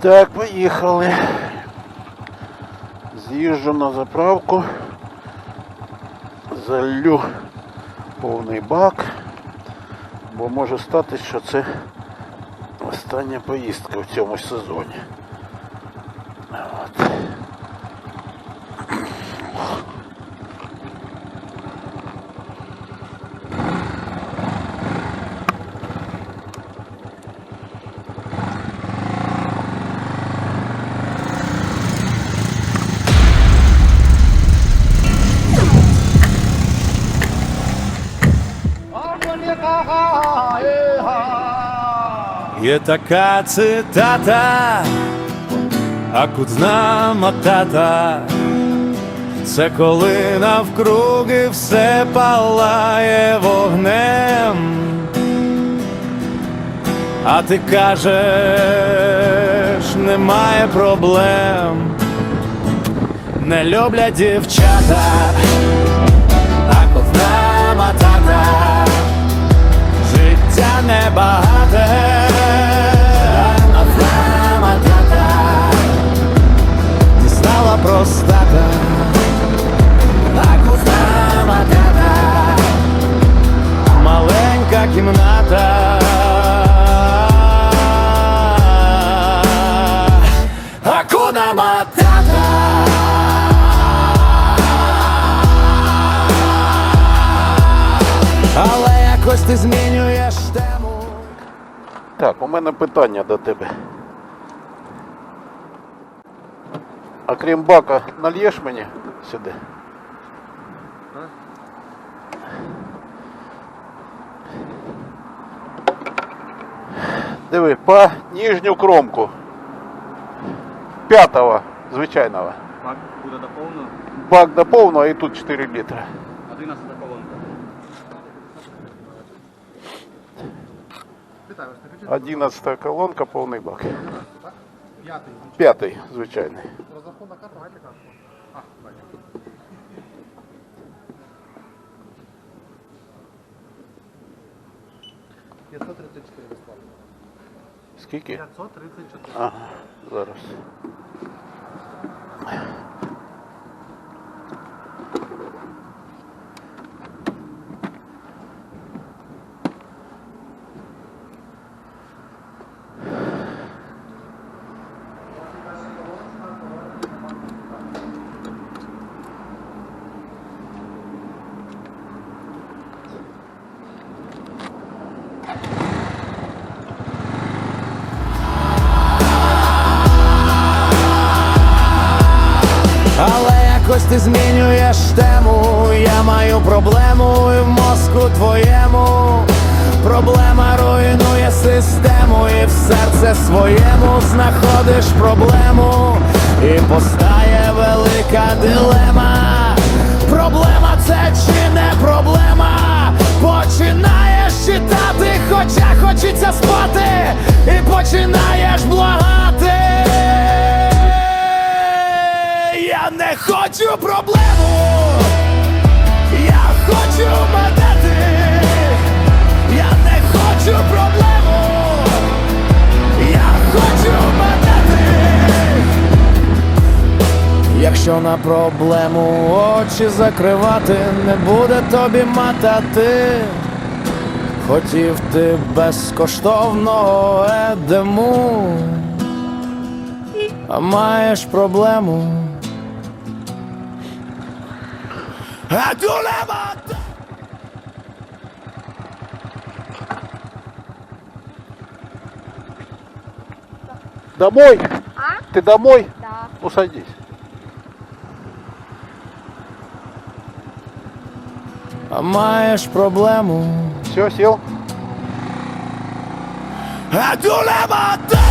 Так, поїхали. З'їжджу на заправку. Залю повний бак. Бо може статись, що це остання поїздка в цьому сезоні. Є така цитата, а кудзна матата. Це коли навкруги все палає вогнем. А ти кажеш, немає проблем. Не люблять дівчата, а кудзна матата. Акуна матата. Але якось ти змінюєш тему. Так, у мене питання до тебе. А крім бака, нальєш мені сюди? Диви, по нижню кромку. П'ятого, звичайного. Бак буде до повного, Бак до повного і тут 4 літра. 11 колонка. Вітаю вас, так 11 колонка, повний бак. П'ятий. П'ятий, звичайний. Розрахунок карта, давайте карту. А, бачу. П'ятсот тридцять чотири безплатно. Скільки? 534. Ага, зараз. Але якось ти змінюєш тему. Я маю проблему і в мозку твоєму. Проблема руйнує систему, і в серце своєму знаходиш проблему, і постає велика дилема. Проблема це чи не проблема? Починаєш читати, хоча хочеться спати, і починаєш благати. На проблему очі закривати, не буде тобі матати. Хотів ти безкоштовного едему, а маєш проблему. Домой? А? Ты домой? Да. Ну садись. А маєш проблему. Все, сел? А дулема! Дулема!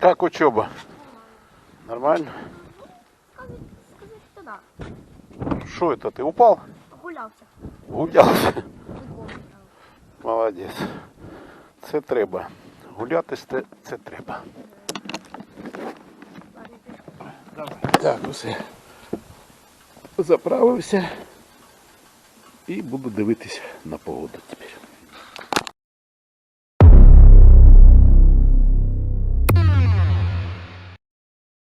Как учеба? Нормально? Да. Что это, ты упал? Гулявся. Гулялся. Прикольно. Молодец. Це треба. Гуляти те- це треба. Так, усе. Заправився і буду дивитися на погоду тепер.